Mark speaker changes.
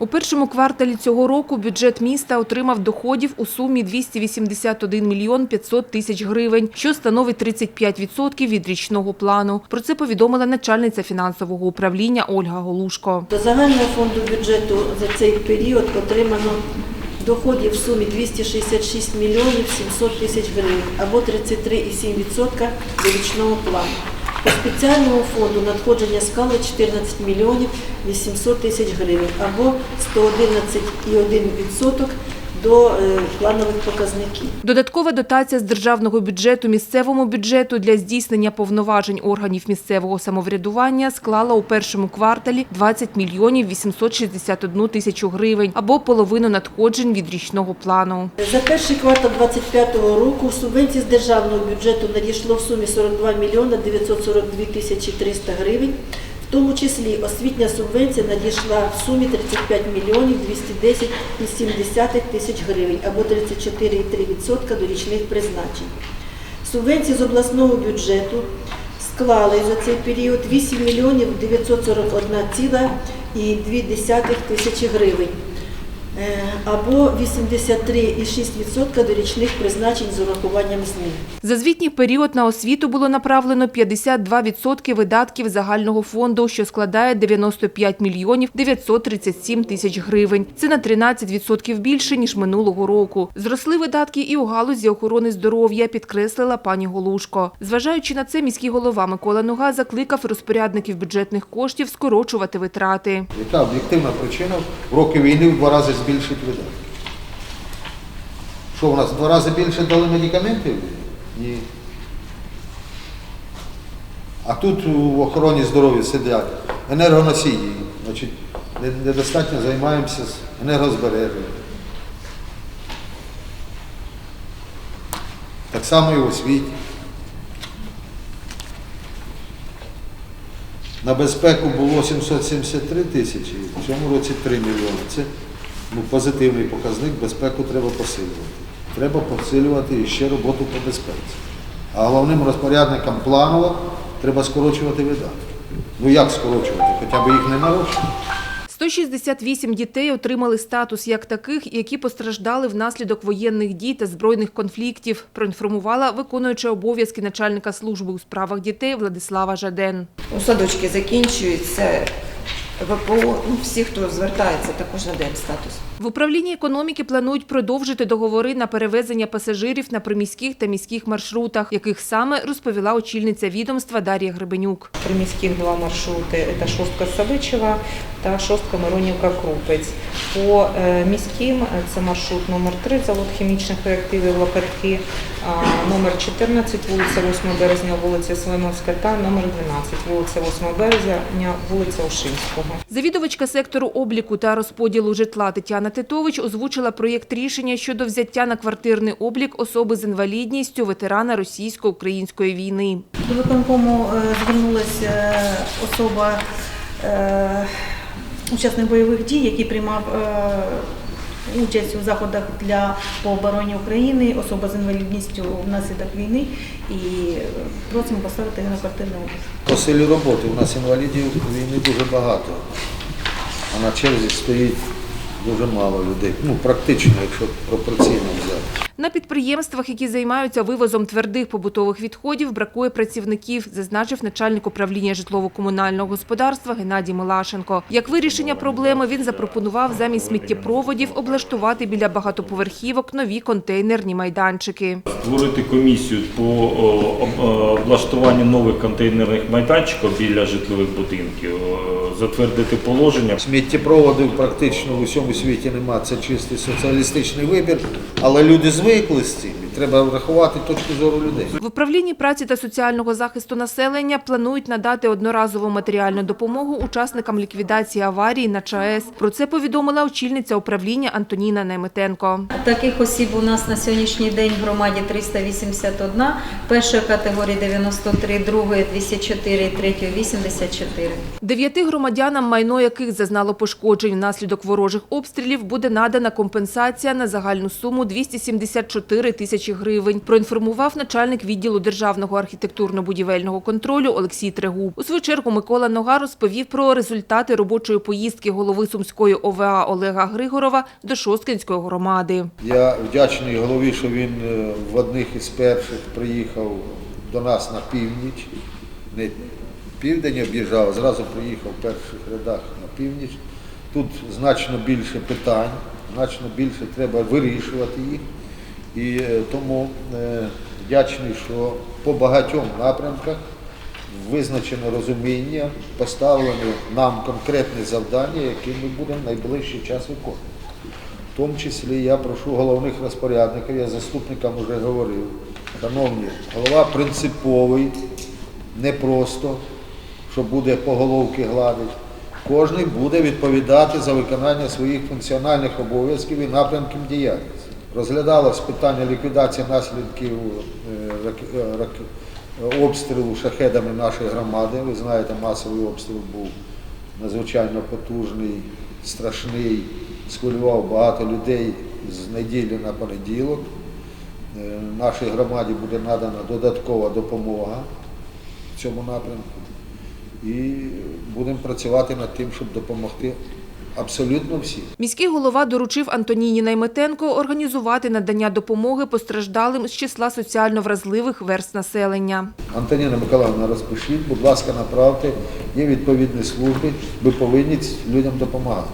Speaker 1: У першому кварталі цього року бюджет міста отримав доходів у сумі 281 мільйон 500 тисяч гривень, що становить 35% від річного плану. Про це повідомила начальниця фінансового управління Ольга Голушко.
Speaker 2: До загального фонду бюджету за цей період отримано доходів в сумі 266 мільйонів 700 тисяч гривень або 33,7% до річного плану. По спеціальному фонду надходження скали 14 мільйонів 800 тисяч гривень або 111,1% до е, планових показників.
Speaker 1: Додаткова дотація з державного бюджету місцевому бюджету для здійснення повноважень органів місцевого самоврядування склала у першому кварталі 20 мільйонів 861 тисячу гривень або половину надходжень від річного плану.
Speaker 2: За перший квартал 2025 року субвенцій з державного бюджету надійшло в сумі 42 мільйона 942 тисячі 300 гривень. В тому числі освітня субвенція надійшла в сумі 35 мільйонів 210,7 тисяч гривень або 34,3% до річних призначень. Субвенції з обласного бюджету склали за цей період 8 мільйонів 941,2 тисячі гривень або 83,6% до річних призначень з урахуванням змін.
Speaker 1: За звітній період на освіту було направлено 52% видатків загального фонду, що складає 95 мільйонів 937 тисяч гривень. Це на 13% більше, ніж минулого року. Зросли видатки і у галузі охорони здоров'я, підкреслила пані Голушко. Зважаючи на це, міський голова Микола Нуга закликав розпорядників бюджетних коштів скорочувати витрати.
Speaker 3: Яка об'єктивна причина в роки війни в два рази збільшити видатки? Що у нас два рази більше дали медикаментів? Ні. А тут в охороні здоров'я сидять енергоносії, значить, недостатньо займаємося з енергозбереженням. Так само і в освіті. На безпеку було 773 тисячі, в цьому році 3 мільйони. Це ну, позитивний показник, безпеку треба посилювати. Треба посилювати ще роботу по безпеці. А головним розпорядникам планово треба скорочувати видатки. Ну як скорочувати? Хоча б їх не нарощувати.
Speaker 1: 168 дітей отримали статус як таких, які постраждали внаслідок воєнних дій та збройних конфліктів, проінформувала виконуюча обов'язки начальника служби у справах дітей Владислава Жаден.
Speaker 4: У садочки закінчується ВПО. Ну, всі, хто звертається, також надаємо статус.
Speaker 1: В управлінні економіки планують продовжити договори на перевезення пасажирів на приміських та міських маршрутах, яких саме розповіла очільниця відомства Дар'я Гребенюк.
Speaker 5: Приміських два маршрути – це шостка Савичева та шостка Миронівка Крупець. По е, міським це маршрут номер 3 завод хімічних реактивів Лопатки, номер 14 вулиця 8 березня, вулиця Слимовська та номер 12 вулиця 8 березня, вулиця Ошинського.
Speaker 1: Завідувачка сектору обліку та розподілу житла Тетяна Титович озвучила проєкт рішення щодо взяття на квартирний облік особи з інвалідністю ветерана російсько-української війни.
Speaker 6: До виконкому е, звернулася е, особа, е, учасник бойових дій, який приймав участь у заходах для по обороні України, особа з інвалідністю внаслідок війни, і просимо поставити його на квартирний облік.
Speaker 3: По силі роботи у нас інвалідів війни дуже багато, а на черзі стоїть дуже мало людей. Ну, практично, якщо пропорційно взяти.
Speaker 1: На підприємствах, які займаються вивозом твердих побутових відходів, бракує працівників, зазначив начальник управління житлово-комунального господарства Геннадій Милашенко. Як вирішення проблеми він запропонував замість сміттєпроводів облаштувати біля багатоповерхівок нові контейнерні майданчики.
Speaker 7: створити комісію по о, облаштуванню нових контейнерних майданчиків біля житлових будинків, затвердити положення.
Speaker 3: Сміттєпроводів практично в усьому світі нема, це чистий соціалістичний вибір, але люди звикли з цим, треба врахувати точку зору людей.
Speaker 1: В управлінні праці та соціального захисту населення планують надати одноразову матеріальну допомогу учасникам ліквідації аварії на ЧАЕС. Про це повідомила очільниця управління Антоніна Неметенко.
Speaker 8: Таких осіб у нас на сьогоднішній день в громаді 381, першої категорії 93, другої 204, третьої 84.
Speaker 1: Дев'яти громадянам, майно яких зазнало пошкоджень внаслідок ворожих обстрілів, буде надана компенсація на загальну суму 274 тисячі тисячі гривень. Проінформував начальник відділу державного архітектурно-будівельного контролю Олексій Трегуб. У свою чергу Микола Нога розповів про результати робочої поїздки голови Сумської ОВА Олега Григорова до Шосткинської громади.
Speaker 3: Я вдячний голові, що він е, в одних із перших приїхав до нас на північ. Не південь об'їжджав, а зразу приїхав в перших рядах на північ. Тут значно більше питань, значно більше треба вирішувати їх. І е, тому е, вдячний, що по багатьом напрямках визначено розуміння, поставлено нам конкретні завдання, які ми будемо в найближчий час виконувати. В тому числі я прошу головних розпорядників, я заступникам вже говорив. Шановні, голова принциповий, не просто, що буде по головки гладити. Кожний буде відповідати за виконання своїх функціональних обов'язків і напрямків діяльності. Розглядалось питання ліквідації наслідків е, е, обстрілу шахедами нашої громади. Ви знаєте, масовий обстріл був надзвичайно потужний, страшний, схвилював багато людей з неділі на понеділок. Е, Нашій громаді буде надана додаткова допомога в цьому напрямку. І будемо працювати над тим, щоб допомогти абсолютно всі
Speaker 1: Міський голова доручив Антоніні Найметенко організувати надання допомоги постраждалим з числа соціально вразливих верст населення.
Speaker 3: Антоніна Миколаївна, розпишіть, будь ласка, направте, є відповідні служби, ви повинні людям допомагати.